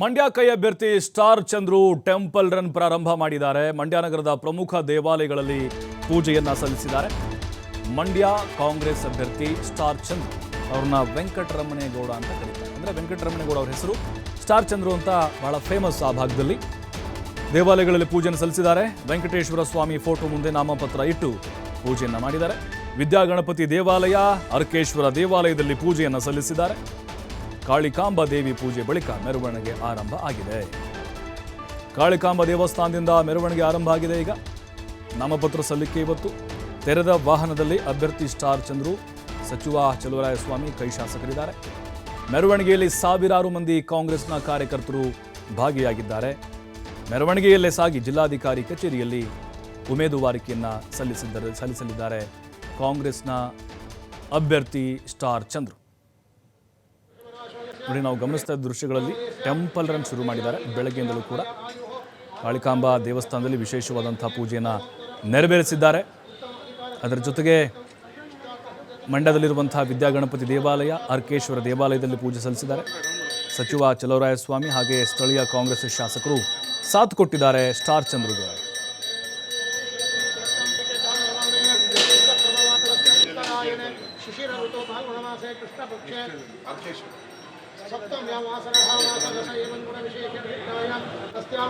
ಮಂಡ್ಯ ಕೈ ಅಭ್ಯರ್ಥಿ star Chandru temple run ಪ್ರಾರಂಭ ಮಾಡಿದ್ದಾರೆ. ಮಂಡ್ಯ ನಗರದ ಪ್ರಮುಖ ದೇವಾಲಯಗಳಲ್ಲಿ ಪೂಜೆಯನ್ನ ಸಲ್ಲಿಸಿದ್ದಾರೆ. ಮಂಡ್ಯ ಕಾಂಗ್ರೆಸ್ ಅಭ್ಯರ್ಥಿ ಸ್ಟಾರ್ ಚಂದ್ರು ಅವ್ರನ್ನ ವೆಂಕಟರಮಣೇಗೌಡ ಅಂತ ಕರೀತಾರೆ. ಅಂದ್ರೆ ವೆಂಕಟರಮಣೇಗೌಡ ಅವ್ರ ಹೆಸರು. ಸ್ಟಾರ್ ಚಂದ್ರು ಅಂತ ಬಹಳ ಫೇಮಸ್ ಆ ಭಾಗದಲ್ಲಿ ದೇವಾಲಯಗಳಲ್ಲಿ ಪೂಜೆಯನ್ನು ಸಲ್ಲಿಸಿದ್ದಾರೆ. ವೆಂಕಟೇಶ್ವರ ಸ್ವಾಮಿ ಫೋಟೋ ಮುಂದೆ ನಾಮಪತ್ರ ಇಟ್ಟು ಪೂಜೆಯನ್ನು ಮಾಡಿದ್ದಾರೆ. ವಿದ್ಯಾಗಣಪತಿ ದೇವಾಲಯ, ಅರ್ಕೇಶ್ವರ ದೇವಾಲಯದಲ್ಲಿ ಪೂಜೆಯನ್ನು ಸಲ್ಲಿಸಿದ್ದಾರೆ. ಕಾಳಿಕಾಂಬ ದೇವಿ ಪೂಜೆ ಬಳಿಕ ಮೆರವಣಿಗೆ ಆರಂಭ ಆಗಿದೆ. ಕಾಳಿಕಾಂಬ ದೇವಸ್ಥಾನದಿಂದ ಮೆರವಣಿಗೆ ಆರಂಭ ಆಗಿದೆ ಈಗ. ನಾಮಪತ್ರ ಸಲ್ಲಿಕೆ ಇವತ್ತು. ತೆರೆದ ವಾಹನದಲ್ಲಿ ಅಭ್ಯರ್ಥಿ ಸ್ಟಾರ್ ಚಂದ್ರು, ಸಚಿವ ಚಲುವರಾಯಸ್ವಾಮಿ ಕೈ ಶಾಸಕರಿದ್ದಾರೆ. ಮೆರವಣಿಗೆಯಲ್ಲಿ ಸಾವಿರಾರು ಮಂದಿ ಕಾಂಗ್ರೆಸ್ನ ಕಾರ್ಯಕರ್ತರು ಭಾಗಿಯಾಗಿದ್ದಾರೆ. ಮೆರವಣಿಗೆಯಲ್ಲೇ ಸಾಗಿ ಜಿಲ್ಲಾಧಿಕಾರಿ ಕಚೇರಿಯಲ್ಲಿ ಉಮೇದುವಾರಿಕೆಯನ್ನು ಸಲ್ಲಿಸಿದ್ದಾರೆ ಸಲ್ಲಿಸಲಿದ್ದಾರೆ ಕಾಂಗ್ರೆಸ್ನ ಅಭ್ಯರ್ಥಿ ಸ್ಟಾರ್ ಚಂದ್ರು. ನೋಡಿ, ನಾವು ಗಮನಿಸ್ತಾ ಇದ್ದ ದೃಶ್ಯಗಳಲ್ಲಿ ಟೆಂಪಲ್ ರನ್ ಶುರು ಮಾಡಿದ್ದಾರೆ. ಬೆಳಗ್ಗೆಯಿಂದಲೂ ಕೂಡ ಕಾಳಿಕಾಂಬ ದೇವಸ್ಥಾನದಲ್ಲಿ ವಿಶೇಷವಾದಂಥ ಪೂಜೆಯನ್ನು ನೆರವೇರಿಸಿದ್ದಾರೆ. ಅದರ ಜೊತೆಗೆ ಮಂಡ್ಯದಲ್ಲಿರುವಂಥ ವಿದ್ಯಾಗಣಪತಿ ದೇವಾಲಯ, ಅರ್ಕೇಶ್ವರ ದೇವಾಲಯದಲ್ಲಿ ಪೂಜೆ ಸಲ್ಲಿಸಿದ್ದಾರೆ. ಸಚಿವ ಚಲವರಾಯಸ್ವಾಮಿ ಹಾಗೆ ಸ್ಥಳೀಯ ಕಾಂಗ್ರೆಸ್ ಶಾಸಕರು ಸಾಥ್ ಕೊಟ್ಟಿದ್ದಾರೆ. ಸ್ಟಾರ್ ಚಂದ್ರಗೆ सप्तम्याम् आसरः मासदश एवं गुणविशेषेभ्यायाम् अस्यां